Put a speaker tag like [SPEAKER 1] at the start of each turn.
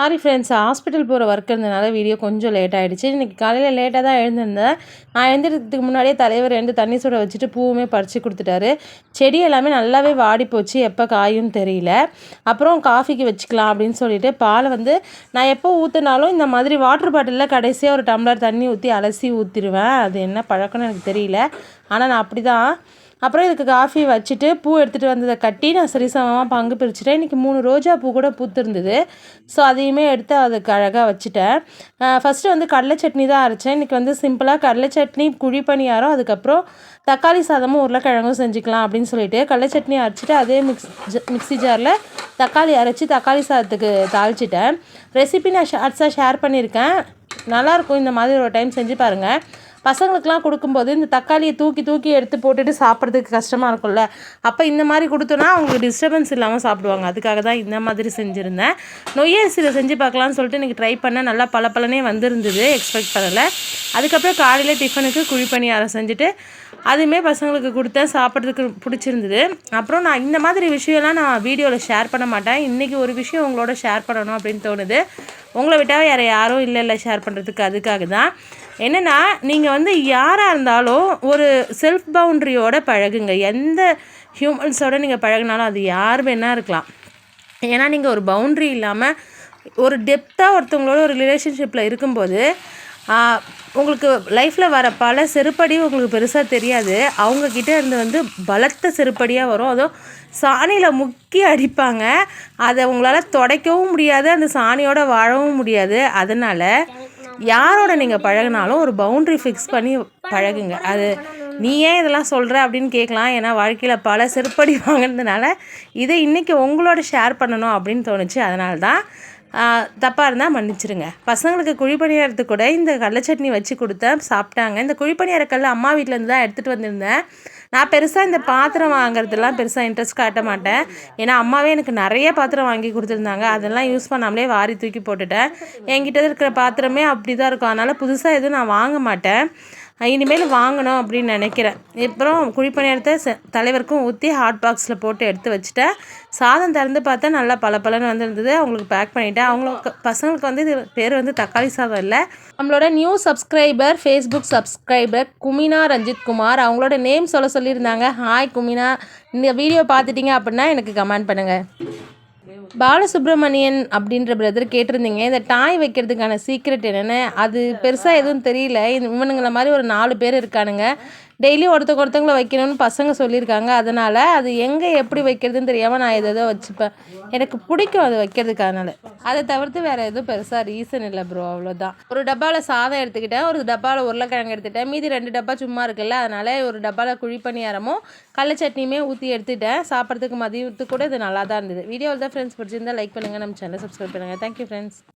[SPEAKER 1] Sorry friends hospital போகிற work இருந்ததுனால video கொஞ்சம் லேட் ஆகிடுச்சு இன்றைக்கி காலையில் லேட்டாக தான் எழுந்திருந்தேன். நான் எழுந்திருக்கிறதுக்கு முன்னாடியே தலைவர் ரெண்டு தண்ணி சுட வச்சுட்டு பூவுமே பறித்து கொடுத்துட்டாரு. செடி எல்லாமே நல்லாவே வாடி போச்சு எப்போ காயும் தெரியல. அப்புறம் காஃபிக்கு வச்சுக்கலாம் அப்படின்னு சொல்லிட்டு பாலை வந்து நான் எப்போ ஊற்றினாலும் இந்த மாதிரி வாட்டர் பாட்டிலில் கடைசியாக ஒரு டம்ளர் தண்ணி ஊற்றி அலசி ஊற்றிடுவேன் அது என்ன பழக்கம்னு எனக்கு தெரியல. ஆனால் நான் அப்படி தான் அப்புறம் இதுக்கு காஃபி வச்சுட்டு பூ எடுத்துகிட்டு வந்ததை கட்டி நான் சரிசமமாக பங்கு பிரிச்சுட்டேன். இன்றைக்கி மூணு ரோஜா பூ கூட பூத்துருந்தது. ஸோ அதையுமே எடுத்து அதுக்கு அழகாக வச்சுட்டேன். ஃபஸ்ட்டு வந்து கடலை சட்னி தான் அரைச்சேன். இன்றைக்கி வந்து சிம்பிளாக கடலை சட்னி குழி பணியாரம் அதுக்கப்புறம் தக்காளி சாதமும் உருளைக்கிழங்கும் செஞ்சுக்கலாம் அப்படின்னு சொல்லிட்டு கடலை சட்னி அரைச்சிட்டு அதே மிக்ஸ் மிக்ஸி ஜாரில் தக்காளி அரைச்சி தக்காளி சாதத்துக்கு தாளிச்சிட்டேன். ரெசிபி நான் ஷார்ட்ஸாக ஷேர் பண்ணியிருக்கேன். நல்லாயிருக்கும் இந்த மாதிரி ஒரு டைம் செஞ்சு பாருங்கள் பசங்களுக்கெலாம் கொடுக்கும்போது இந்த தக்காளியை தூக்கி தூக்கி எடுத்து போட்டுட்டு சாப்பிட்றதுக்கு கஷ்டமாக இருக்கும்ல. அப்போ இந்த மாதிரி கொடுத்தோன்னா அவங்களுக்கு டிஸ்டர்பன்ஸ் இல்லாமல் சாப்பிடுவாங்க. அதுக்காக தான் இந்த மாதிரி செஞ்சுருந்தேன். நொய்யரிசியில் செஞ்சு பார்க்கலான்னு சொல்லிட்டு இன்றைக்கி ட்ரை பண்ணேன். நல்லா பல பலனே வந்திருந்தது. எக்ஸ்பெக்ட் பண்ணலை. அதுக்கப்புறம் காலையில் டிஃபனுக்கு குழி பணியாரம் செஞ்சுட்டு அதுவுமே பசங்களுக்கு கொடுத்தேன். சாப்பிட்றதுக்கு பிடிச்சிருந்தது. அப்புறம் நான் இந்த மாதிரி விஷயம்லாம் நான் வீடியோவில் ஷேர் பண்ண மாட்டேன். இன்றைக்கி ஒரு விஷயம் உங்களோட ஷேர் பண்ணணும் அப்படின்னு தோணுது. உங்களை விட்டால் வேறு யாரும் இல்லை இல்லை ஷேர் பண்ணுறதுக்கு அதுக்காக தான். என்னென்னா நீங்கள் வந்து யாராக இருந்தாலும் ஒரு செல்ஃப் பவுண்ட்ரியோட பழகுங்க. எந்த ஹியூமன்ஸோட நீங்கள் பழகினாலும் அது யார் வேணால் இருக்கலாம். ஏன்னா நீங்கள் ஒரு பவுண்ட்ரி இல்லாமல் ஒரு டெப்த்தாக ஒருத்தவங்களோட ஒரு ரிலேஷன்ஷிப்பில் இருக்கும்போது உங்களுக்கு லைஃப்பில் வர பல செருப்படி உங்களுக்கு பெருசாக தெரியாது. அவங்கக்கிட்ட இருந்து வந்து பலத்த செருப்படியாக வரும். அதுவும் சாணியில் முக்கி அடிப்பாங்க. அதை உங்களால் துடைக்கவும் முடியாது. அந்த சாணியோட வாழவும் முடியாது. அதனால் யாரோட நீங்கள் பழகினாலும் ஒரு பவுண்ட்ரி ஃபிக்ஸ் பண்ணி பழகுங்க. அது நீ ஏன் இதெல்லாம் சொல்கிற அப்படின்னு கேட்கலாம். ஏன்னா வாழ்க்கையில் பல செருப்படி வாங்கினதுனால இதை இன்றைக்கி உங்களோட ஷேர் பண்ணணும் அப்படின்னு தோணுச்சு. அதனால தான் தப்பாக இருந்தால் மன்னிச்சிருங்க. பசங்களுக்கு குழிப்பணியாரத்துக்கு கூட இந்த கடலை சட்னி வச்சு கொடுத்தேன் சாப்பிட்டாங்க. இந்த குழிப்பணியாரக்கல் அம்மா வீட்டிலேருந்து தான் எடுத்துகிட்டு வந்திருந்தேன். நான் பெருசாக இந்த பாத்திரம் வாங்குறதுலாம் பெருசாக இன்ட்ரெஸ்ட் காட்ட மாட்டேன். ஏன்னா அம்மாவே எனக்கு நிறைய பாத்திரம் வாங்கி கொடுத்துருந்தாங்க. அதெல்லாம் யூஸ் பண்ணாமலே வாரி தூக்கி போட்டுட்டேன். என்கிட்ட இருக்கிற பாத்திரமே அப்படி தான் இருக்கும். அதனால் புதுசாக எதுவும் நான் வாங்க மாட்டேன். இனிமேல் வாங்கணும் அப்படின்னு நினைக்கிறேன். அப்புறம் குழிப்பணியாரத்தை தலைவருக்கும் ஊற்றி ஹாட் பாக்ஸில் போட்டு எடுத்து வச்சுட்டேன். சாதம் திறந்து பார்த்தா நல்லா பல பலன்னு வந்துருந்தது. அவங்களுக்கு பேக் பண்ணிவிட்டேன் அவங்களுக்கு பசங்களுக்கு வந்து இது பேர் வந்து தக்காளி சாதம் இல்லை. நம்மளோட நியூ சப்ஸ்கிரைபர் ஃபேஸ்புக் சப்ஸ்கிரைபர் குமினா ரஞ்சித் குமார். அவங்களோட நேம் சொல்ல சொல்லியிருந்தாங்க. ஹாய் குமினா இந்த வீடியோ பார்த்துட்டிங்க அப்படின்னா எனக்கு கமெண்ட் பண்ணுங்கள் பாலசுப்ரமணியன் அப்படின்ற பிரதர் கேட்டிருந்தீங்க. இந்த டாய் வைக்கிறதுக்கான சீக்ரெட் என்னென்னு? அது பெருசாக எதுவும் தெரியல. இவனுங்களை மாதிரி ஒரு நாலு பேர் இருக்கானுங்க. டெய்லி ஒருத்தங்க ஒருத்தங்களை வைக்கணும்னு பசங்க சொல்லியிருக்காங்க. அதனால் அது எங்கே எப்படி வைக்கிறதுன்னு தெரியாமல் நான் எதோ வச்சுப்பேன். எனக்கு பிடிக்கும் அது வைக்கிறதுக்கு அதனால். அதை தவிர்த்து வேறு எதுவும் பெருசாக ரீசன் இல்லை ப்ரோ அவ்வளோதான் ஒரு டப்பாவில் சாதம் எடுத்துக்கிட்டேன். ஒரு டப்பாவில் உருளைக்கிழங்கு எடுத்துகிட்டேன் மீதி ரெண்டு டப்பா சும்மா இருக்குல்ல அதனால் ஒரு டப்பாவில் குழி பணியாரமும் கடல சட்னியுமே ஊற்றி எடுத்துட்டேன் சாப்பிட்றதுக்கு மதியத்துக்கு கூட இது நல்லா தான் இருந்தது வீடியோவில் தான் ஃப்ரெண்ட்ஸ் பிடிச்சிருந்தால் லைக் பண்ணுங்கள் நம்ம சேனலை சப்ஸ்கிரைப் பண்ணுங்கள் தேங்க்யூ ஃப்ரெண்ட்ஸ்